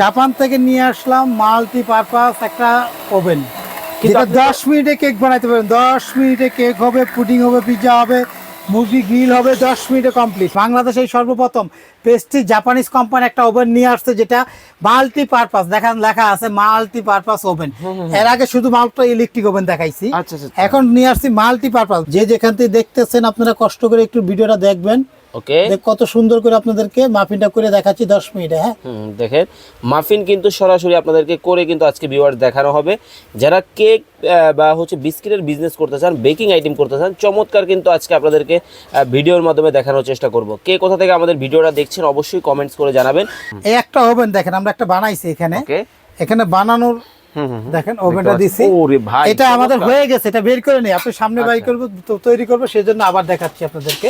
Japan থেকে নিয়ে আসলাম মাল্টি পারপাস একটা ওভেন যেটা দশ মিনিটে কেক বানাইতে পারবেন। দশ মিনিটে কেক হবে পুডিং হবে পিজা হবে মুরগি গ্রিল হবে দশ মিনিটে কমপ্লিট বাংলাদেশে সর্বপ্রথম পেস্ট্রি জাপানিজ কোম্পানি একটা ওভেন নিয়ে আসছে যেটা মাল্টি পারপাস দেখান লেখা আছে মাল্টি পারপাস ওভেন এর আগে শুধু মাত্র ইলেকট্রিক ওভেন দেখাইছি। আচ্ছা, আচ্ছা, আচ্ছা। এখন নিয়ে আসছি মাল্টি পারপাস যে যেখান থেকে দেখতেছেন আপনারা কষ্ট করে একটু ভিডিওটা দেখবেন। ওকে। কত সুন্দর করে আপনাদেরকে মাফিনটা করে দেখাচ্ছি দশ মিনিটে হ্যাঁ? দেখেন মাফিন কিন্তু সরাসরি আপনাদেরকে করে কিন্তু আজকে ভিউয়ার দেখানো হবে। যারা কেক বা হচ্ছে বিস্কিটের বিজনেস করতে চান বেকিং আইটেম করতে চান চমৎকার কিন্তু আজকে আপনাদেরকে ভিডিওর মাধ্যমে দেখানোর চেষ্টা করব। কে কোথা থেকে আমাদের ভিডিওটা দেখছেন অবশ্যই কমেন্টস করে জানাবেন। এই একটা ওভেন দেখেন আমরা একটা বানাইছি এখানে। এখানে বানানোর। দেখেন ওভেনটা দিছি। এটা আমাদের হয়ে গেছে এটা বের করে নেই। আপনি সামনে বাই আচ্ছা। করব তৈরি করব সেজন্য আবার দেখাচ্ছি আপনাদেরকে।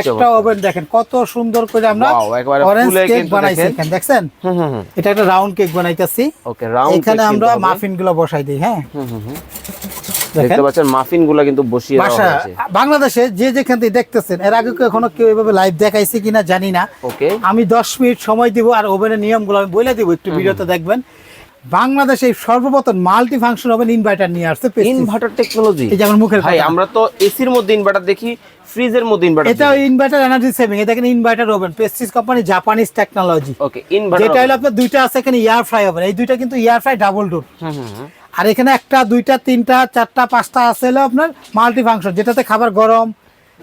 একটা ওভেন দেখেন কত সুন্দর করে আমরা অরেঞ্জ কেক বানাইছি। এখানে দেখছেন? এটা একটা রাউন্ড কেক বানাইতেছি। ওকে রাউন্ড এখানে আমরা মাফিনগুলো বসাই দিই হ্যাঁ? দেখতে পাচ্ছেন মাফিনগুলা কিন্তু বসিয়ে বাংলাদেশে যে যেখান থেকে দেখতেছেন এর আগে এখনও কেউ এভাবে লাইভ দেখাইছে কিনা জানি না। আমি দশ মিনিট সময় দিব আর ওভেনের নিয়মগুলো আমি বলে দিব একটু ভিডিওতে দেখবেন। বাংলাদেশে সর্বপ্রথম মাল্টি ফাংশন ওভেন ইনভার্টার নিয়ে আসছে ইনভার্টার টেকনোলজি এই যে মুখের ভাই আমরা তো এসির মধ্যে ইনভার্টার দেখি ফ্রিজের মধ্যে ইনভার্টার এটা ইনভার্টার এনার্জি সেভিং এটা দেখেন inverter oven Prestige company Japanese technology okay inverter যেটা হলো আপনার দুইটা আছে এখানে এয়ার ফ্রাই ওভেন এই দুইটা কিন্তু এয়ার ফ্রাই ডাবল ডোর আর এখানে একটা দুইটা তিনটা চারটা পাঁচটা আছে হলো আপনার মাল্টি ফাংশন যেটাতে খাবার গরম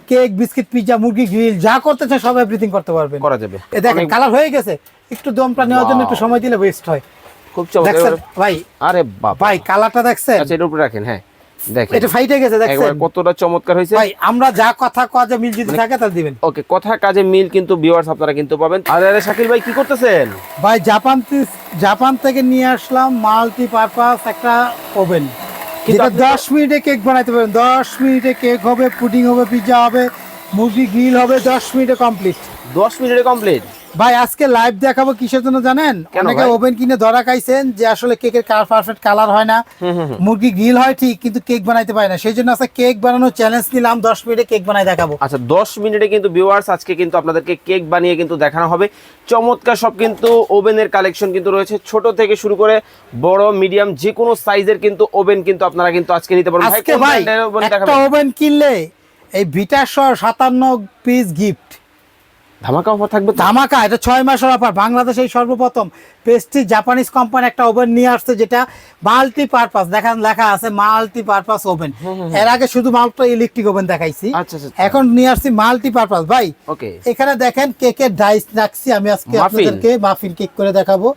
কেক বিস্কিট পিৎজা মুরগি গ্রিল যা করতে চান সব এভরিথিং করতে পারবেন। করা যাবে। দেখেন কালার হয়ে গেছে একটু দমটা নেওয়ার জন্য একটু সময় দিলে বেস্ট হয়। খুব চমৎকার। ভাই আরে বাবা। ভাই কালারটা দেখছেন? আচ্ছা উপরে রাখেন হ্যাঁ দেখেন। এটা ফাইটে গেছে দেখছেন? একবার কতটা চমৎকার হয়েছে। ভাই আমরা যা কথা কাজে মিল যদি থাকে তা দিবেন। ওকে কথা কাজে মিল কিন্তু ভিউয়ার্স আপনারা কিন্তু পাবেন। আরে আরে শাকিল ভাই কি করতেছেন? ভাই জাপান থেকে- জাপান থেকে নিয়ে আসলাম মাল্টি পারপাস একটা ওভেন যেটা আপনি তো- দশ মিনিটে কেক বানাইতে পারবেন। দশ মিনিটে কেক হবে পুডিং হবে পিজা হবে মুরগি গ্রিল হবে দশ মিনিটে কমপ্লিট দশ মিনিটে কমপ্লিট ভাই আজকে লাইভ দেখাবো কিসের জন্য জানেন? অনেকে ওভেন কিনে ধরা খাইছেন যে আসলে কেকের পারফেক্ট কালার হয় না। মুরগি গ্রিল হয় ঠিক কিন্তু কেক বানাইতে পারে না। সেই জন্য আজকে কেক বানানোর চ্যালেঞ্জ নিলাম দশ মিনিটে কেক বানাই দেখাবো। আচ্ছা দশ মিনিটে কিন্তু ভিউয়ার্স আজকে কিন্তু আপনাদেরকে কেক বানিয়ে কিন্তু দেখানো হবে। চমৎকার সব কিন্তু ওভেনের কালেকশন কিন্তু রয়েছে। ছোট থেকে শুরু করে বড় মিডিয়াম যে কোনো সাইজের কিন্তু ওভেন কিন্তু আপনারা কিন্তু আজকে নিতে পারবেন। আজকে ভাই একটা ওভেন কিনলে এই ভিটার সহ সাতান্ন পিস গিফট ধামাকা অফার থাকবে ধামাকা এটা ছয় মাসের অফার বাংলাদেশে এই সর্বপ্রথম পেস্ট্রি জাপানিজ কোম্পানি একটা ওভেন নিয়ে আসছে যেটা মাল্টি পারপাস দেখান লেখা আছে মাল্টি পারপাস ওভেন এর আগে শুধু মাত্র ইলেকট্রিক ওভেন দেখাইছি। আচ্ছা, আচ্ছা, আচ্ছা। এখন নিয়ে আসছি মাল্টি পারপাস ভাই এখানে দেখেন কেকের ডাইস রাখছি আমি আজকে। আপনাদেরকে মাফিন কেক করে দেখাবো।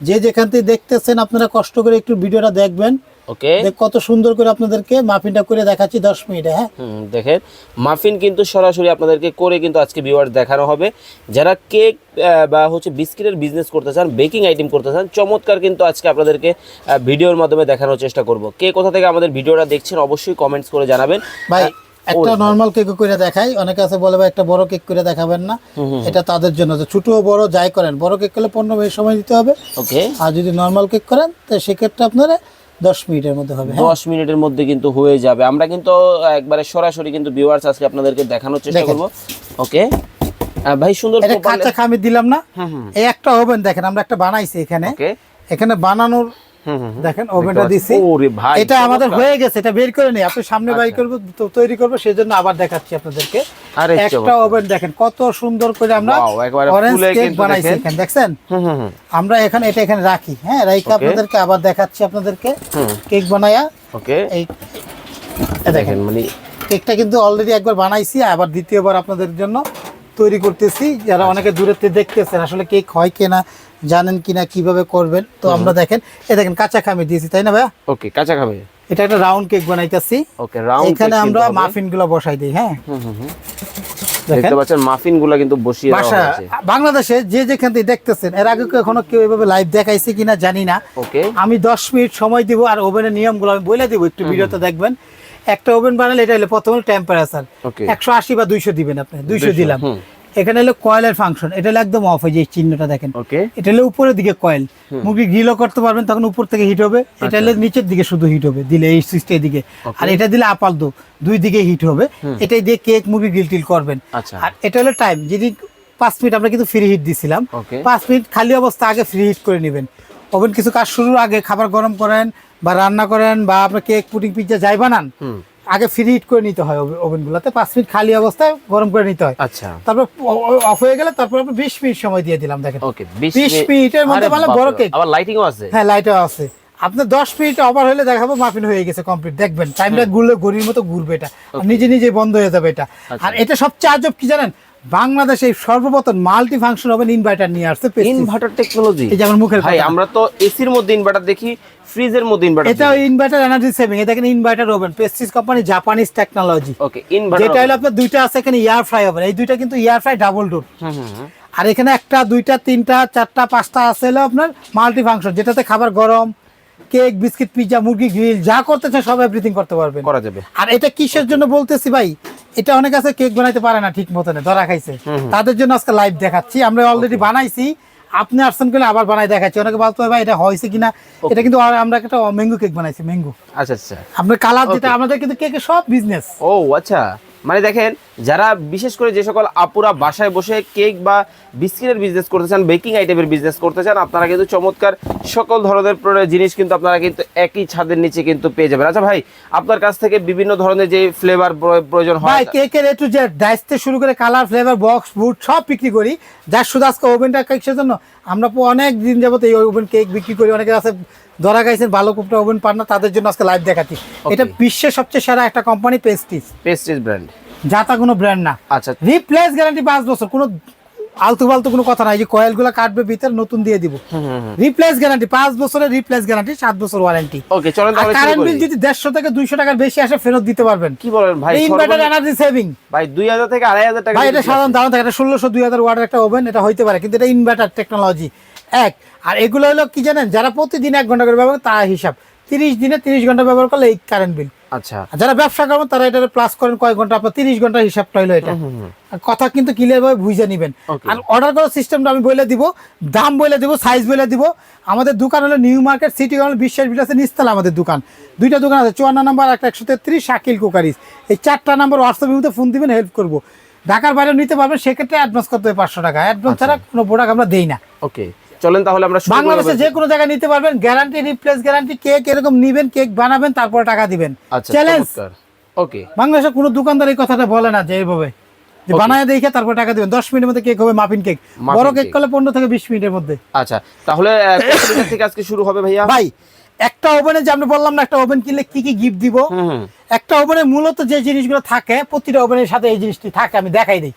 যে যেখান থেকে দেখতেছেন আপনারা কষ্ট করে একটু ভিডিওটা দেখবেন। ওকে। কত সুন্দর করে আপনাদেরকে মাফিনটা করে দেখাচ্ছি দশ মিনিটে হ্যাঁ? দেখেন মাফিন কিন্তু সরাসরি আপনাদেরকে করে কিন্তু আজকে দেখানো হবে। যারা কেক বা হচ্ছে বিস্কিটের বিজনেস করতে চান বেকিং আইটেম করতে চান চমৎকার কিন্তু আজকে আপনাদেরকে ভিডিওর মাধ্যমে দেখানোর চেষ্টা করব। কে কোথা থেকে আমাদের ভিডিওটা দেখছেন অবশ্যই কমেন্টস করে জানাবেন। ভাই একটা নর্মাল কেক করে দেখাই। অনেকে আছে বলে ভাই একটা বড় কেক করে দেখাবেন না। এটা তাদের জন্য। যে ছোট বড় যাই করেন বড় কেক করলে পনেরো মিনিট সময় দিতে হবে। ওকে। আর যদি নর্মাল কেক করেন তো সেক্ষেত্রে আপনারা দশ মিনিটের মধ্যে হবে হ্যাঁ? দশ মিনিটের মধ্যে কিন্তু হয়ে যাবে। আমরা কিন্তু একবারে সরাসরি কিন্তু ভিউয়ার্স আজকে আপনাদেরকে দেখানোর চেষ্টা করব। ওকে ভাই সুন্দর এটা কাঁচা খামি দিলাম না। হুম, হুম। এই একটা ওভেন দেখেন আমরা একটা বানাইছি এখানে। এখানে বানানোর। দেখেন ওভেনটা দিছি। এটা আমাদের হয়ে গেছে এটা বের করে নেই। আপনি সামনে বাই আচ্ছা। করব তো তৈরি করব সেজন্য আবার দেখাচ্ছি আপনাদেরকে। আরে একটা ওভেন দেখেন কত সুন্দর করে আমরা অরেঞ্জ কেক বানাইছি দেখেন। এখানে দেখছেন? আমরা এখানে এটা এখানে রাখি হ্যাঁ রাইকে. আপনাদেরকে আবার দেখাচ্ছি আপনাদেরকে। কেক বানায়া। ওকে এই দেখেন মানে কেকটা কিন্তু অলরেডি একবার বানাইছি আবার দ্বিতীয়বার আপনাদের জন্য। তৈরি করতেছি যারা আচ্ছা। অনেকে থেকে দেখতেছেন আসলে কেক হয় কিনা জানেন কিনা কীভাবে করবেন তো আমরা দেখেন এই দেখেন কাঁচা খামি দিয়েছি তাই না ভাইয়া? ওকে কাঁচা খাবে এটা একটা রাউন্ড কেক বানাইতেছি। ওকে রাউন্ড এখানে আমরা মাফিনগুলো বসাই দিই হ্যাঁ? দেখতে পাচ্ছেন মাফিনগুলা কিন্তু বসিয়ে দেওয়া হয়েছে। বাংলাদেশে যে যেখান থেকে দেখতেছেন এর আগে কেউ এখনও কেউ এভাবে লাইভ দেখাইছে কিনা জানি না। ওকে। আমি দশ মিনিট সময় দিব আর ওভেনের নিয়মগুলো আমি বলে দিব একটু ভিডিওতে দেখবেন। একটা ওভেন বানালে এটা হলো প্রথমে টেম্পারেচার একশো আশি বা দুইশো দিবেন আপনি দুইশো দিলাম। এখানে হলো কয়েলের ফাংশন এটা হলো একদম অফ হয়ে যে চিহ্নটা দেখেন। এটা হলো উপরের দিকে কয়েল। মুরগি গ্রিলও করতে পারবেন তখন উপর থেকে হিট হবে। এটা আচ্ছা। হলো নিচের দিকে শুধু হিট হবে দিলে এই সুইচটার দিকে আর এটা দিলে আপাল দো দুই দিকে হিট হবে। এটাই দিয়ে কেক মুরগি গ্রিল টিল করবেন। আচ্ছা। আর এটা হলো টাইম যদি পাঁচ মিনিট আমরা কিন্তু ফ্রি হিট দিছিলাম। পাঁচ মিনিট খালি অবস্থা আগে ফ্রি হিট করে নেবেন। ওভেন কিছু কাজ শুরুর আগে খাবার গরম করেন বা রান্না করেন বা আপনার কেক পুডিং পিৎজা যাই বানান আগে ফ্রি হিট করে নিতে হয় ওভেনগুলোতে। পাঁচ মিনিট খালি অবস্থায় গরম করে নিতে হয়। আচ্ছা। তারপর অফ হয়ে গেলে তারপর আমরা বিশ মিনিট সময় দিয়ে দিলাম দেখেন। বিশ মিনিটের মধ্যে মানে বড়। কেক। আবার লাইটিংও আছে। হ্যাঁ লাইটও আছে। আপনার দশ মিনিট ওভার হলে দেখাবো মাফিন হয়ে গেছে কমপ্লিট দেখবেন। টাইমটা ঘুরলে ঘড়ির মতো ঘুরবে এটা। নিজে নিজে বন্ধ হয়ে যাবে এটা। আচ্ছা। আর এটা সবচেয়ে আজব কি জানেন? বাংলাদেশে সর্বপ্রথম মাল্টি ফাংশন ওভেন ইনভার্টার নিয়ে আসছে ইনভার্টার টেকনোলজি এই যে মুখের ভাই আমরা তো এসির মধ্যে ইনভার্টার দেখি ফ্রিজের মধ্যে ইনভার্টার এটা ইনভার্টার এনার্জি সেভিং এটা দেখেন inverter oven Prestige company Japanese technology okay inverter যেটা হলো আপনার দুইটা আছে এখানে ইয়ার ফ্রাই ওভেন এই দুইটা কিন্তু ইয়ার ফ্রাই ডাবল ডোর। আর এখানে একটা দুইটা তিনটা চারটা পাঁচটা আছে হলো আপনার মাল্টি ফাংশন যেটাতে খাবার গরম কেক বিস্কিট পিৎজা মুরগি গ্রিল যা করতে চান সব এভরিথিং করতে পারবেন। করা যাবে। আর এটা কিসের জন্য বলতেছি ভাই? এটা অনেক আছে কেক বানাইতে পারে না ঠিক মতন ধরা খাইছে। তাদের জন্য আজকে লাইভ দেখাচ্ছি। আমরা অলরেডি বানাইছি। আপনি আসছেন করে আবার বানাই দেখাচ্ছি? অনেকে বলতে ভাই এটা হয়েছে কিনা? এটা কিন্তু আমরা একটা ম্যাঙ্গো কেক বানাইছি ম্যাঙ্গো আচ্ছা আচ্ছা। আপনার কালার যেটা আমাদের কিন্তু কেকের সব বিজনেস ও আচ্ছা। মানে দেখেন যারা বিশেষ করে যে সকল আপুরা বাসায় বসে কেক বা বিস্কিটের বিজনেস করতে চান বেকিং আইটেমের বিজনেস করতে চান আপনারা কিন্তু চমৎকার সকল ধরনের জিনিস কিন্তু আপনারা কিন্তু একই ছাদের নিচে কিন্তু পেয়ে যাবেন। আচ্ছা ভাই আপনার কাছ থেকে বিভিন্ন ধরনের যে ফ্লেভার প্রয়োজন ভাই হয় কেকের এ টু জেড ডাইস থেকে শুরু করে কালার ফ্লেভার বক্স বুট সব বিক্রি করি। যার শুধু আজকে ওভেনটা কিসের জন্য আমরা অনেক দিন যাবত এই ওভেন কেক বিক্রি করি অনেকে আছে ধরা গাইছেন ভালো কুপটা ওভেন পান না তাদের জন্য আজকে লাইভ দেখাচ্ছি। এটা বিশ্বের সবচেয়ে সেরা একটা কোম্পানি পেস্টিস পেস্ট্রিজ ব্র্যান্ড যা তা কোনো ব্র্যান্ড না। আচ্ছা। রিপ্লেস গ্যারান্টি পাঁচ বছর। কোনো আলতু ফালতু কোনো কথা নাই যে কয়েলগুলো কাটবে ভিতরে নতুন দিয়ে দিব। রিপ্লেস গ্যারান্টি পাঁচ বছরের রিপ্লেস গ্যারান্টি সাত বছর ওয়ারেন্টি ওকে চলেন তাহলে কারেন্ট বিল যদি দেড়শো থেকে দুইশো টাকার বেশি আসে ফেরত দিতে পারবেন। কি বলেন ভাই ইনভার্টার এনার্জি সেভিং ভাই দুই হাজার থেকে আড়াই হাজার টাকা ভাই এটা সাধারণ দাম থাকে এটা ষোলোশো দুই হাজার ওয়াটের একটা ওভেন এটা হইতে পারে কিন্তু এটা ইনভার্টার টেকনোলজি এক আর এগুলো হলো কি জানেন যারা প্রতিদিন এক ঘণ্টা করে ব্যবহার করে তার হিসাব। তিরিশ দিনে তিরিশ ঘণ্টা ব্যবহার করলে এই কারেন্ট বিল আচ্ছা। যারা ব্যবসা করবেন তারা এটা প্লাস করেন কয়েক ঘণ্টা আপনার তিরিশ ঘণ্টার হিসাবটা হলো এটা। আর কথা কিন্তু ক্লিয়ার ভাবে বুঝে নিবেন। আর অর্ডার করার সিস্টেমটা আমি বলে দিব দাম বলে দিব সাইজ বলে দিব। আমাদের দোকান হলো নিউ মার্কেট সিটি হল বিশ্বাস বিলাসে নিস্তালা আমাদের দোকান। দুইটা দোকান আছে চুয়ান্ন নাম্বার একটা একশো তেত্রিশ শাকিল কুকারিস এই চারটা নাম্বার হোয়াটসঅ্যাপে ফোন দিবেন হেল্প করব। ঢাকার বাইরে নিতে পারবেন সেক্ষেত্রে অ্যাডভান্স করতে হবে পাঁচশো টাকা। অ্যাডভান্স ছাড়া কোনো প্রোডাক্ট আমরা দেই না। ওকে চলেন তাহলে আমরা বাংলাদেশে যে কোনো জায়গায় নিতে পারবেন গ্যারান্টি রিপ্লেস গ্যারান্টি কেক এরকম নিবেন কেক বানাবেন তারপরে টাকা দিবেন। চ্যালেঞ্জ ওকে বাংলাদেশে কোনো দোকানদার এই কথাটা বলে না যে এইভাবে। যে বানায় দেখে তারপর টাকা দিবেন। দশ মিনিটের মধ্যে কেক হবে মাফিন কেক বড় কেক করলে পনেরো থেকে বিশ মিনিটের মধ্যে। আচ্ছা তাহলে থেকে আজকে শুরু হবে ভাইয়া? ভাই একটা ওভেনে যে আমি বললাম না একটা ওভেন কিনলে কি কি গিফট দিব? একটা ওভেনে মূলত যে জিনিসগুলো থাকে প্রতিটা ওভেনের সাথে এই জিনিসটি থাকে আমি দেখাই দিই।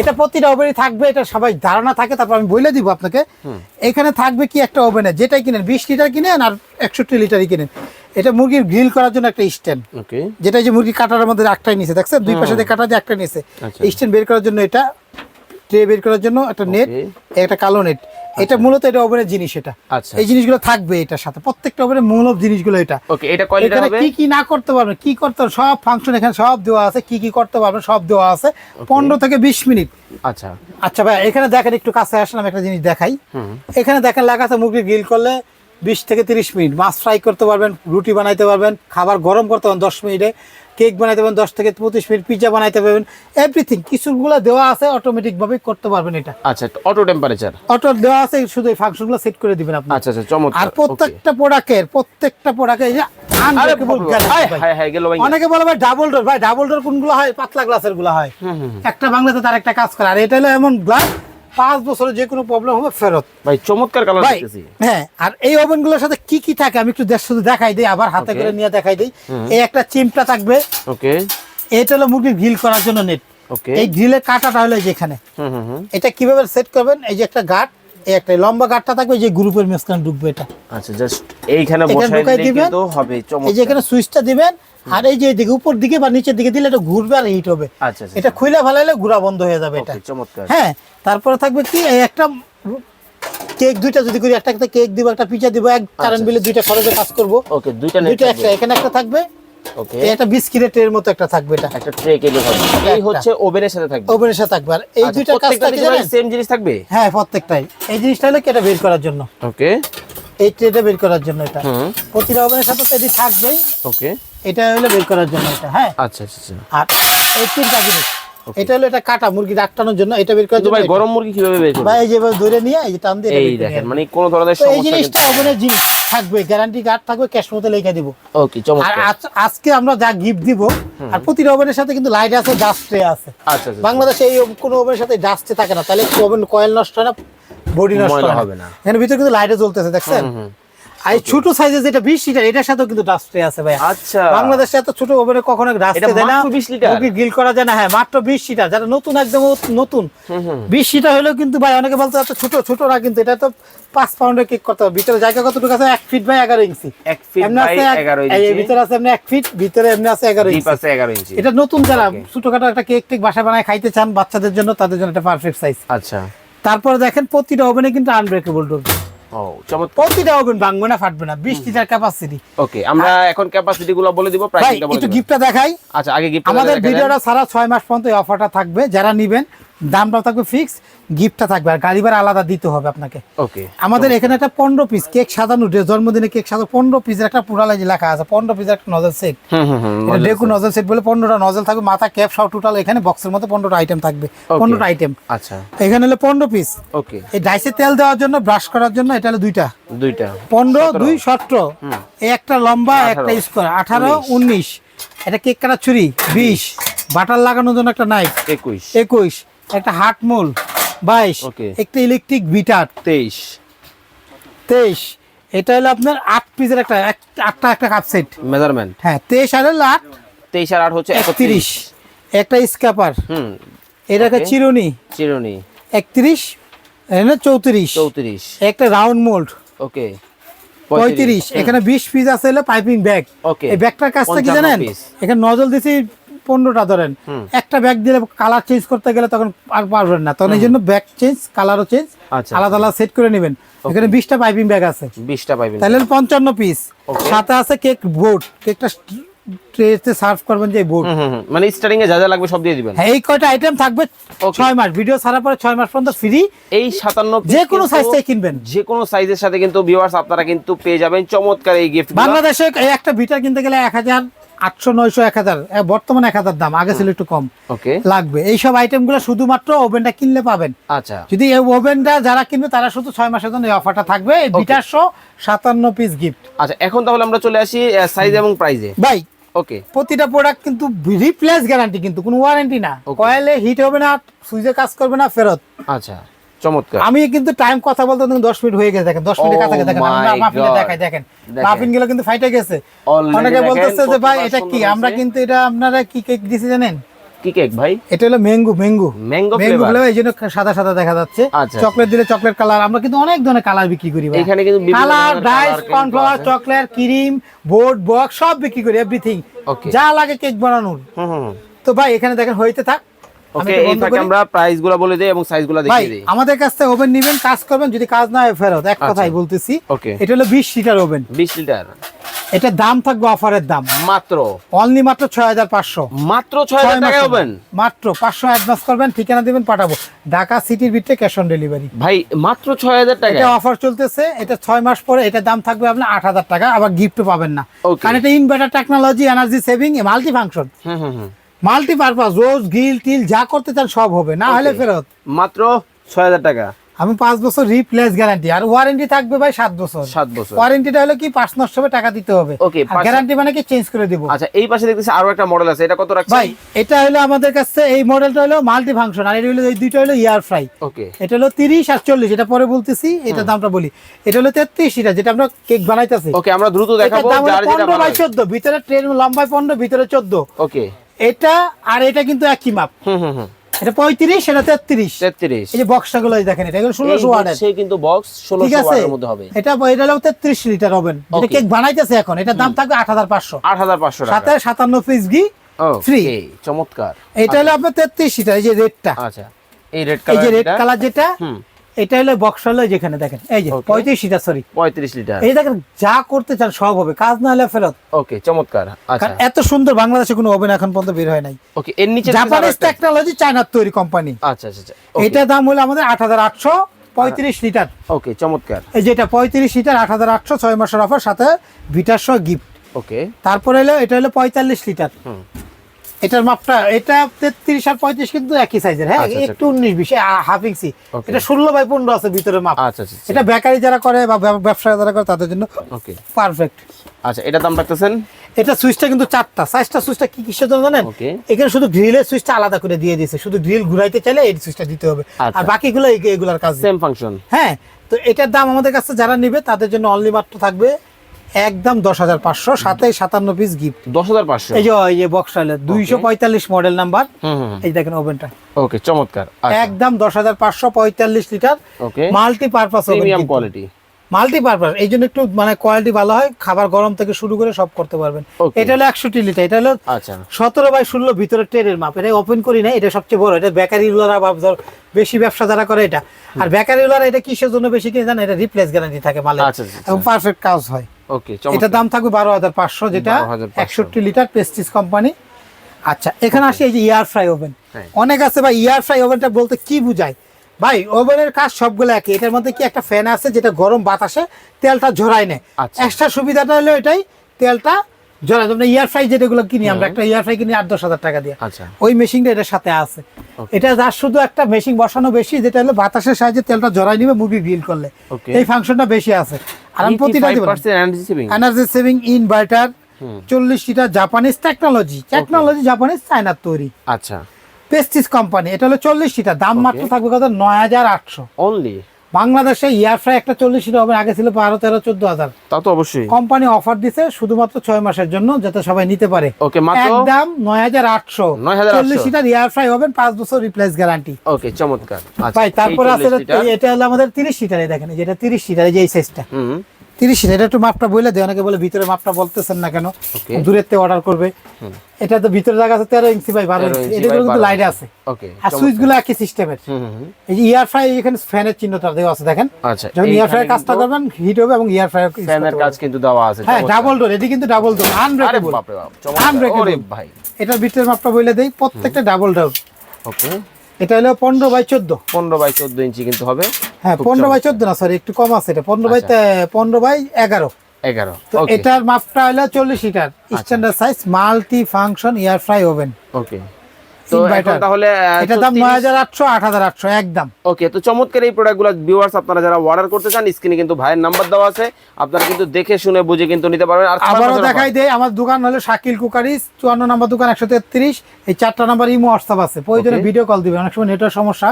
এটা প্রতিটা ওভেনে থাকবে এটা সবাই ধারণা থাকে তারপর আমি বলে দিব আপনাকে। এখানে থাকবে কি একটা ওভেনে যেটাই কিনেন বিশ লিটার কিনেন আর একষট্টি লিটারই কিনেন। এটা মুরগির গ্রিল করার জন্য একটা স্ট্যান্ড যেটা যে মুরগি কাটার মধ্যে একটাই নিচে দেখছেন? দুই পাশে কাটা দিয়ে একটা নিচে আচ্ছা। স্ট্যান্ড বের করার জন্য এটা ট্রে বের করার জন্য একটা নেট একটা কালো নেট এটা মূলত এটা ওভেনের জিনিস এটা। আচ্ছা। এই জিনিসগুলো থাকবে এটার সাথে। প্রত্যেকটা ওভেনের মূল জিনিসগুলো এটা। ওকে এটা কয় লিটার হবে? কি কি না করতে পারবেন কি করতে সব ফাংশন এখানে সব দেওয়া আছে কি কি করতে পারবেন সব দেওয়া আছে। পনেরো থেকে বিশ মিনিট। আচ্ছা। আচ্ছা ভাই এখানে দেখেন একটু কাছে আসলাম একটা জিনিস দেখাই। এখানে দেখেন লেখা আছে মুরগি গ্রিল করলে বিশ থেকে তিরিশ মিনিট। মাছ ফ্রাই করতে পারবেন রুটি বানাইতে পারবেন খাবার গরম করতে পারবেন দশ মিনিটে। কেক বানাইতে পারবেন দশ থেকে পঁচিশ মিনিট পিৎজা বানাইতে পারবেন। এভরিথিং কিছুগুলো দেওয়া আছে অটোমেটিক ভাবে করতে পারবেন এটা। আচ্ছা অটো টেম্পারেচার অটো দেওয়া আছে শুধু এই ফাংশনগুলো সেট করে দিবেন আপনি। আচ্ছা আচ্ছা চমৎকার আর প্রত্যেকটা প্রোডাক্টের প্রত্যেকটা প্রোডাক্টের অনেকে বলে ভাই ডাবল ডোর ভাই ডাবল ডোর কোনগুলো হয়? পাতলা গ্লাসেরগুলো হয়। একটা বাংলাতে তার একটা কাজ করে আর এটা হলো এমন গ্লাস পাঁচ বছরে যে কোনো প্রবলেম হবে ফেরত। ভাই চমৎকার কালার দেখতেছি। হ্যাঁ আর এই ওভেনগুলোর সাথে কি কি থাকে আমি একটু শুধু দেখাই দেই আবার হাতে করে নিয়ে দেখাই দেই। এই একটা চিমটা থাকবে। ওকে এটা হলো মুরগির গ্রিল করার জন্য নেট ওকে এই গ্রিলের কাটাটা হলো যেখানে এটা কীভাবে সেট করবেন? এই যে একটা গার্ড এই একটা লম্বা থাকবে যে গ্রুপের মাঝখানে ঢুকবে এটা। আচ্ছা জাস্ট এইখানে বসাই দিলে কিন্তু হবে এই যে এখানে সুইচটা দিবেন আর এই যে এদিকে উপর দিকে বা নিচের দিকে দিলে এটা ঘুরবে আর হিট হবে। আচ্ছা আচ্ছা এটা খুলে ফেলাইলে ঘুরা বন্ধ হয়ে যাবে এটা। চমৎকার। হ্যাঁ তারপরে থাকবে কি একটা কেক দুইটা যদি করি একটা একটা কেক দিব একটা পিজা দিব এক কারেন্ট বিলে দুইটা খরচে কাজ করব। ওকে দুইটা দুইটা একটা এখানে একটা থাকবে। ওকে একটা বিস্কিটের মতো একটা থাকবে এটা। একটা ট্রে এই হচ্ছে ওভেনের সাথে থাকবে। ওভেনের সাথে থাকবে। আর এই দুইটা কাজটা কি জানেন? সেম জিনিস থাকবে? হ্যাঁ প্রত্যেকটাই। এই জিনিসটা হলো কি এটা বের করার জন্য। ওকে এই ট্রেটা বের করার জন্য এটা। প্রতিটা ওভেনের সাথে তো এটি থাকবেই। ওকে এটা হলো বের করার জন্য এটা হ্যাঁ? আচ্ছা আচ্ছা আচ্ছা। আর এই তিনটা জিনিস। এটা হলো এটা কাটা মুরগি ডাক্তানোর জন্য। এটা বের করার জন্য ভাই গরম মুরগি কীভাবে বের করবে? ভাই এই যে ধরে নিয়ে এই যে টান দিয়ে এটা এই দেখেন মানে কোনো ধরনের তো এই জিনিসটা ওভেনের জিনিস। থাকবে গ্যারান্টি কার্ড থাকবে ক্যাশ মতো লিখে দিব। ওকে চমৎকার। আর আজকে আমরা যা গিফট দিব আর প্রতিটা ওভেনের সাথে কিন্তু লাইট আছে ডাস্ট আছে। আচ্ছা আচ্ছা বাংলাদেশে এই কোন ওভেনের সাথে ডাস্টে থাকে না তাহলে ওভেন কয়েল নষ্ট হয় না? বডি নষ্ট হবে না। না। এখানে ভিতরে কিন্তু লাইটে জ্বলতেছে দেখছেন? আর ছোট সাইজের যেটা বিশ লিটার এটার সাথেও কিন্তু ডাস্ট ট্রে আছে ভাই আচ্ছা। বাংলাদেশে এত ছোট ওভেনে কখনো দেয় না। 20 লিটার? গিল করা যায় না হ্যাঁ মাত্র বিশ লিটার যারা নতুন একদম নতুন। বিশ লিটার হলেও কিন্তু ভাই অনেকে বলতে এত ছোট ছোট না কিন্তু এটা তো পাঁচ পাউন্ডের কেক করতে হবে। ভিতরে জায়গা কতটুকু আছে? এক ফিট বাই এগারো ইঞ্চি এক ফিট বাই আছে এক- এগারো এই ভিতরে আছে এমনি এক ফিট ভিতরে এমনি আছে এগারো ডিপ ইঞ্চি আছে এগারো ইঞ্চি এটা নতুন যারা ছোটখাটো একটা কেক টেক বাসা বানায় খাইতে চান বাচ্চাদের জন্য তাদের জন্য এটা পারফেক্ট সাইজ আচ্ছা। তারপরে দেখেন প্রতিটা ওভেনে কিন্তু আনব্রেকেবল ডোর ও চমৎকার। প্রতিটা ওভেন ভাঙবে না ফাটবে না। লিটার ক্যাপাসিটি ওকে আমরা এখন ক্যাপাসিটি গুলো বলে দিব ভাই প্রাইসিংটা বলে একটু গিফটটা দেখাই। আচ্ছা আগে গিফট আমাদের ভিডিওটা সারা ছয় মাস পর্যন্ত এই অফারটা থাকবে। যারা নিবেন দামটাও থাকবে ফিক্স গিফটটা থাকবে আর গাড়ি ভাড়া আলাদা দিতে হবে আপনাকে। ওকে আমাদের এখানে একটা পনেরো পিস কেক সাজানো জন্মদিনে কেক সাজানো পনেরো পিসের একটা পুরালাই লেখা আছে পনেরো পিসের একটা নজল সেট হুম হুম হুম ডেকু নজল সেট বলে পনেরোটা নজল থাকবে মাথা ক্যাপ সব টোটাল এখানে বক্সের মধ্যে পনেরোটা আইটেম থাকবে পনেরোটা আইটেম আচ্ছা। এখানে হলো পনেরো পিস ওকে এই ডাইসে তেল দেওয়ার জন্য ব্রাশ করার জন্য এটা হলো দুইটা। দুইটা। পনেরো দুই সতেরো। একটা লম্বা একটা স্কোয়ার আঠারো উনিশ। এটা কেক কাটার ছুরি বিশ। বাটার লাগানোর জন্য একটা নাইফ একুশ। একুশ। একটা হাট মোল বাইশ. একটা ইলেকট্রিক বিটার তেইশ। তেইশ এটা হলো আপনার আট পিসের একটা আটটা একটা কাপ সেট মেজারমেন্ট হ্যাঁ তেইশ আর হলো আট। তেইশ আর আট হচ্ছে একত্রিশ। একটা স্ক্যাপার হুম এটা একটা চিরুনি। চিরুনি। একত্রিশ চৌত্রিশ। চৌত্রিশ। একটা রাউন্ড মোল্ড ওকে পঁয়ত্রিশ। এখানে বিশ পিস আছে হলো পাইপিং ব্যাগ Okay. এই ব্যাগটার কাজটা কি 55 জানেন? এখানে নজল দিছি পনেরোটা ধরেন একটা ব্যাগ দিলে কালার চেঞ্জ করতে গেলে তখন আর পারবেন না। তখন এই জন্য ব্যাগ চেঞ্জ কালারও চেঞ্জ আচ্ছা। আলাদা আলাদা সেট করে নেবেন। এখানে বিশটা পাইপিং ব্যাগ আছে। বিশটা পাইবেন তাহলে পঞ্চান্ন পিস সাথে আছে কেক বোর্ড কেকটা ট্রেতে সার্ভ করবেন যে বোর্ড। মানে স্টার্টিং এ যা যা লাগবে সব দিয়ে দিবেন? হ্যাঁ এই কয়টা আইটেম থাকবে মাস। ভিডিও ছাড়ার পরে মাস পর্যন্ত ফ্রি এই সাতান্ন যে কোনো size থেকে কিনবেন। যে কোনো সাইজের সাথে কিন্তু ভিউয়ার্স আপনারা কিন্তু পেয়ে যাবেন চমৎকার এই গিফট বাংলাদেশে একটা বিটার কিনতে গেলে এক হাজার আটশো নয়শো এক হাজার। বর্তমানে এক হাজার দাম আগে ছিল একটু কম। লাগবে। এইসব আইটেমগুলো শুধুমাত্র ওভেনটা কিনলে পাবেন। আচ্ছা। যদি এই ওভেনটা যারা কিনবে তারা শুধু ছয় মাসের জন্য এই অফারটা থাকবে। এই বিটার শো সাতান্ন পিস গিফট আচ্ছা এখন তাহলে আমরা চলে আসি সাইজ এবং প্রাইজে ভাই ওকে। প্রতিটা প্রোডাক্ট কিন্তু রিপ্লেস গ্যারান্টি কিন্তু কোনো ওয়ারেন্টি না। কয়েলে হিট হবে না সুইচে কাজ করবে না ফেরত। আচ্ছা। চমৎকার। আমি কিন্তু টাইম কথা বলতে দশ মিনিট হয়ে গেছে দেখেন দশ মিনিট Oh দেখেন মাফিনে দেখাই দেখেন। মাফিনগুলো কিন্তু ফাইটে গেছে। অনেকে বলতেছে যে ভাই এটা কি? আমরা কিন্তু এটা আপনারা কি কেক দিছি জানেন? কি কেক ভাই? এটা হলো mango mango mango flavour flavour এই জন্য সাদা সাদা দেখা যাচ্ছে। আচ্ছা। চকলেট দিলে চকলেট কালার আমরা কিন্তু অনেক ধরনের কালার বিক্রি করি ভাই। এখানে কিন্তু colour dyes cornflour chocolate cream board box সব বিক্রি করি এভরিথিং যা লাগে কেক বানানোর। তো ভাই এখানে দেখেন হইতে থাক। ওকে একটু এই ফাঁকে আমরা প্রাইসগুলো বলে দিই এবং সাইজগুলো দেখিয়ে দিই। আমাদের কাছ থেকে ওভেন নিবেন কাজ করবেন যদি কাজ না হয় ফেরত। এক আচ্ছা। কথাই বলতেছি। এটা হলো বিশ লিটার ওভেন বিশ লিটার। এটা দাম থাকবে অফারের দাম। মাত্র? অনলি মাত্র ছয় হাজার পাঁচশো। মাত্র ছয় হাজার টাকা হবেন মাত্র পাঁচশো অ্যাডভান্স করবেন ঠিকানা দিবেন পাঠাবো। ঢাকা সিটির ভিতরে ক্যাশ অন ডেলিভারি ভাই মাত্র ছয় হাজার টাকা এটা অফার চলতেছে এটা ছয় মাস পরে এটা দাম থাকবে আপনার আট হাজার টাকা আবার গিফটও পাবেন না. কারণ এটা inverter technology energy saving multi function হুম হুম। হুম মাল্টি পারপাস রোজ গিল টিল যা করতে চান সব হবে না হলে ফেরত। মাত্র ছয় হাজার টাকা। আমি পাঁচ বছর রিপ্লেস গ্যারান্টি আর ওয়ারেন্টি থাকবে ভাই সাত বছর। সাত বছর। ওয়ারেন্টিটা হলো কি পাঁচ নষ্ট হবে টাকা দিতে হবে। পাঁচ- গ্যারান্টি মানে কি চেঞ্জ করে দিব। আচ্ছা এই পাশে দেখতেছি আরও একটা মডেল আছে এটা কত রাখছেন? ভাই এটা হলো আমাদের কাছে এই মডেলটা হলো মাল্টি ফাংশন আর এটা হলো এই দুইটা হলো ইয়ার ফ্রাই ওকে এটা হলো তিরিশ আর চল্লিশ এটা পরে বলতেছি এটা দামটা বলি। এটা হলো তেত্রিশ এটা যেটা আমরা কেক বানাইতেছি। ওকে আমরা দ্রুত দেখাবো যার যেটা পনেরো বাই ভালো চোদ্দ ভিতরে ট্রেন লম্বায় পনেরো ভিতরে চোদ্দ। ওকে এটা আর এটা কিন্তু একই মাপ। হুম হুম হুম। এটা পঁয়ত্রিশ এটা তেত্রিশ। তেত্রিশ। এই যে বক্সটা গুলো দেখেন এটা ষোলোশো ওয়ার্ডের। সে কিন্তু বক্স ঠিক ষোলোশো আছে? ওয়াটের মধ্যে হবে। এটা এটা হলো তেত্রিশ লিটার হবেন এটা কেক বানাইতেছে এখন এটা দাম থাকবে আট হাজার পাঁচশো। আট হাজার পাঁচশো সাথে সাতান্ন পিস ঘি। ওকে চমৎকার। এটা হলো আপনার তেত্রিশ লিটার এই যে রেটটা আচ্ছা। এই রেড এই যে কালার রেড কালার যেটা এটা হলো বক্স হলো যেখানে দেখেন এই যে পঁয়ত্রিশ লিটার সরি পঁয়ত্রিশ লিটার। এই দেখেন যা করতে চান সব হবে কাজ না হলে ফেরত। ওকে চমৎকার আচ্ছা। কারণ এত সুন্দর বাংলাদেশে কোনো ওভেন এখন পর্যন্ত বের হয় নাই। ওকে এর নিচে জাপানিজ টেকনোলজি চায়নার তৈরি কোম্পানি আচ্ছা আচ্ছা আচ্ছা। এটা দাম হলো আমাদের আট হাজার আটশো পঁয়ত্রিশ লিটার। ওকে চমৎকার। এই যেটা পঁয়ত্রিশ লিটার আট হাজার আটশো ছয় মাসের অফার সাথে ভিটার সহ গিফট ওকে তারপরে হলো এটা হলো পঁয়তাল্লিশ লিটার। এটার মাপটা এটা তেত্রিশ আর পঁয়ত্রিশ কিন্তু একই সাইজের হ্যাঁ? আচ্ছা, আচ্ছা। একটু উনিশ বিশ হাফ ইঞ্চি এটা ষোলো বাই পনেরো আছে ভিতরে মাপ। আচ্ছা আচ্ছা এটা বেকারি যারা করে বা ব্যবসা যারা করে তাদের জন্য ওকে পারফেক্ট আচ্ছা এটা দাম রাখতেছেন? এটা সুইচটা কিন্তু চারটা। সাইজটা সুইচটা কি কিসের জন্য জানেন. এখানে শুধু গ্রিলের সুইচটা আলাদা করে দিয়ে দিয়েছে। শুধু গ্রিল ঘুরাইতে চাইলে এই সুইচটা দিতে হবে। আর বাকিগুলো এগুলার কাজ। সেম ফাংশন হ্যাঁ তো এটার দাম আমাদের কাছে যারা নিবে তাদের জন্য অনলি মাত্র থাকবে একদম দশ হাজার পাঁচশো সাথে সাতান্ন পিস গিফট দশ হাজার পাঁচশো? এই যে এই যে বক্স দুইশো পঁয়তাল্লিশ মডেল নাম্বার এই দেখেন ওভেনটা ওকে চমৎকার। আচ্ছা। একদম দশ হাজার পাঁচশো পঁয়তাল্লিশ litre okay multi purpose premium quality এই জন্য একটু মানে কোয়ালিটি ভালো হয় খাবার গরম থেকে শুরু করে সব করতে পারবেন। এটা হলো একষট্টি লিটার এটা হলো আচ্ছা। সতেরো বাই ষোলো ভিতরে ট্রেনের মাপ। এটা ওপেন করি না এটা সবচেয়ে বড়। এটা বেকারি রুলার বা ধর বেশি ব্যবসা যারা করে এটা। আর বেকারি রুলার এটা কিসের জন্য বেশি কিনে জানেন? এটা রিপ্লেস গ্যারান্টি থাকে মালে আচ্ছা, এবং পারফেক্ট কাজ হয়। ওকে এটার দাম থাকবে বারো হাজার পাঁচশো যেটা একষট্টি লিটার পেস্টিস কোম্পানি। আচ্ছা এখানে আসি এই যে ইয়ার ফ্রাই ওভেন। অনেক আছে ভাই ইয়ার ফ্রাই ওভেনটা বলতে কি বুঝায়? ভাই ওভেনের কাজ সবগুলো একই। এটার মধ্যে কি একটা ফ্যান আছে যেটা গরম বাতাসে তেলটা ঝরায় নেয়। আচ্ছা। এক্সট্রা সুবিধাটা হলো এটাই তেলটা ঝরায় তোমরা ইয়ার ফ্রাই যেটাগুলো কিনি আমরা একটা ইয়ার ফ্রাই কিনি আট দশ হাজার টাকা দিয়ে। আচ্ছা। ওই মেশিনটা এটার সাথে আছে। এটা যার শুধু একটা মেশিন বসানো বেশি যেটা হলো বাতাসের সাহায্যে তেলটা জড়াই নিবে মুরগি গ্রিল করলে। এই ফাংশনটা বেশি আছে। আর আমি প্রতিটা energy saving energy saving inverter চল্লিশ litre Japanese technology technology Japanese চায়নার তৈরি। আচ্ছা। পেস্টিস কোম্পানি এটা হলো চল্লিশ লিটার দাম মাত্র থাকবে কত? নয় হাজার আটশো। অনলি বাংলাদেশে ইয়ার ফ্রাই একটা চল্লিশ হবে আগে ছিল বারো তেরো চোদ্দ হাজার। তা তো অবশ্যই। কোম্পানি অফার দিছে শুধুমাত্র ছয় মাসের জন্য যাতে সবাই নিতে পারে। ওকে একদম নয় হাজার আটশো। 9,800 চল্লিশ লিটার ইয়ার ফ্রাই হবেন পাঁচ বছর রিপ্লেস গ্যারান্টি ওকে চমৎকার। আচ্ছা ভাই তারপর আছে এটা হলো আমাদের তিরিশ লিটারে দেখেন যেটা তিরিশ লিটারে যে সাইজটা তিরিশ এটা একটু মাপটা বলে দেয় অনেকে বলে ভিতরে মাপটা বলতেছেন না কেন? দূরের থেকে অর্ডার করবে। এটা তো ভিতরে জায়গা আছে তেরো ইঞ্চি বাই বারো ইঞ্চি। এটা কিন্তু লাইট আছে। ওকে আর সুইচগুলো একই সিস্টেমের। এই যে ইয়ার ফ্রাই এখানে ফ্যানের চিহ্নটা দেওয়া আছে দেখেন। আচ্ছা যখন ইয়ার ফ্রাই কাজটা করবেন হিট হবে এবং ইয়ার ফ্রাই ফ্যানের কাজ কিন্তু দেওয়া আছে হ্যাঁ ডাবল ডোর এটি কিন্তু ডাবল ডোর আরে আনব্রেকেবল চমৎকার। ভাই। এটার ভিতরের মাপটা বলে দেই প্রত্যেকটা ডাবল ডোর ওকে। এটা হলো পনেরো বাই চোদ্দ। পনেরো বাই চোদ্দ ইঞ্চি কিন্তু হবে। হ্যাঁ পনেরো বাই চোদ্দ না সরি একটু কম আছে এটা পনেরো বাই পনেরো বাই এগারো। এগারো তো এটার মাপটা হলো চল্লিশ litre standard size multi function air fry oven okay তো এখন তাহলে আহ, দাম 36 নয় আটশো আট হাজার আটশো একদম। ওকে তো চমৎকার এই প্রোডাক্টগুলো ভিউয়ার্স আপনারা যারা অর্ডার করতে চান স্ক্রিনে কিন্তু ভাইয়ের নাম্বার দেওয়া আছে। আপনারা কিন্তু দেখে শুনে বুঝে কিন্তু নিতে পারবেন। আর খাবার আবারও দেখাই আমার দোকান হলো শাকিল কুকারিস চুয়ান্ন নম্বর দোকান একশো তেত্রিশ এই চারটা নাম্বার ইমো হোয়াটসঅ্যাপ আছে। প্রয়োজনে ভিডিও কল দিবেন অনেক সময় নেটের সমস্যা।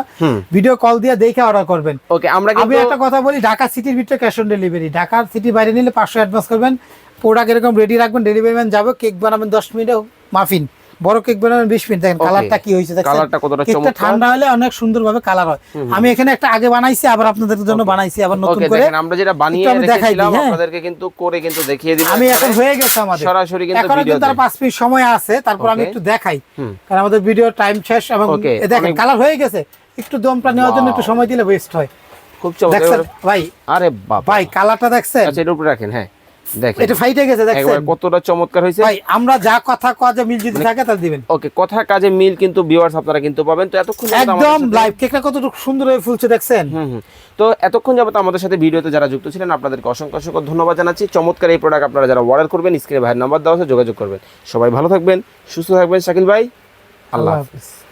ভিডিও কল দিয়ে দেখে অর্ডার করবেন। ওকে আমরা আমি একটা কথা বলি ঢাকা সিটির ভিতরে ক্যাশ অন ডেলিভারি ঢাকার সিটি বাইরে নিলে পাঁচশো অ্যাডভান্স করবেন। প্রোডাক্ট এরকম রেডি রাখবেন ডেলিভারি ম্যান যাবে কেক বানাবেন দশ মিনিটে মাফিন। বড় কেক বানাবেন বিশ মিনিট। দেখেন কালারটা কি হয়েছে দেখছেন? কালারটা কতটা চমৎকার। ঠান্ডা হলে অনেক সুন্দরভাবে কালার হয়। আমি এখানে একটা আগে বানাইছি আবার আপনাদের জন্য বানাইছি আবার নতুন করে। দেখেন আমরা যেটা বানিয়ে রেখেছিলাম হ্যাঁ। আপনাদেরকে কিন্তু করে কিন্তু দেখিয়ে দিব আমি এখন হয়ে গেছে আমাদের। সরাসরি কিন্তু এখনও। কিন্তু আর পাঁচ মিনিট সময় আছে তারপর আমি একটু দেখাই। কারণ আমাদের ভিডিও টাইম শেষ এবং দেখেন কালার হয়ে গেছে। একটু দমটা নেওয়ার জন্য একটু সময় দিলে বেস্ট হয়। খুব চমৎকার। ভাই। আরে বাবা। ভাই কালারটা দেখছেন? আচ্ছা এটার উপরে রাখেন হ্যাঁ। দেখেন এটা ফাইটে গেছে একবার কতটা চমৎকার হয়েছে। ভাই আমরা যা কথা কাজে মিল যদি থাকে তা দিবেন। ওকে কথা কাজে মিল কিন্তু ভিউয়ার্স আপনারা কিন্তু পাবেন। তো এতক্ষণ একদম লাইভ কেকটা কতটুকু সুন্দর হয়ে ফুলছে দেখছেন? তো এতক্ষণ যাবত আমাদের সাথে ভিডিওতে যারা যুক্ত ছিলেন আপনাদেরকে অসংখ্য অসংখ্য ধন্যবাদ জানাচ্ছি। চমৎকার এই প্রোডাক্ট আপনারা যারা অর্ডার করবেন স্ক্রিনে ভাইয়ের নাম্বার দেওয়া আছে যোগাযোগ করবেন। সবাই ভালো থাকবেন সুস্থ থাকবেন শাকিল ভাই। আল্লাহ হাফিজ।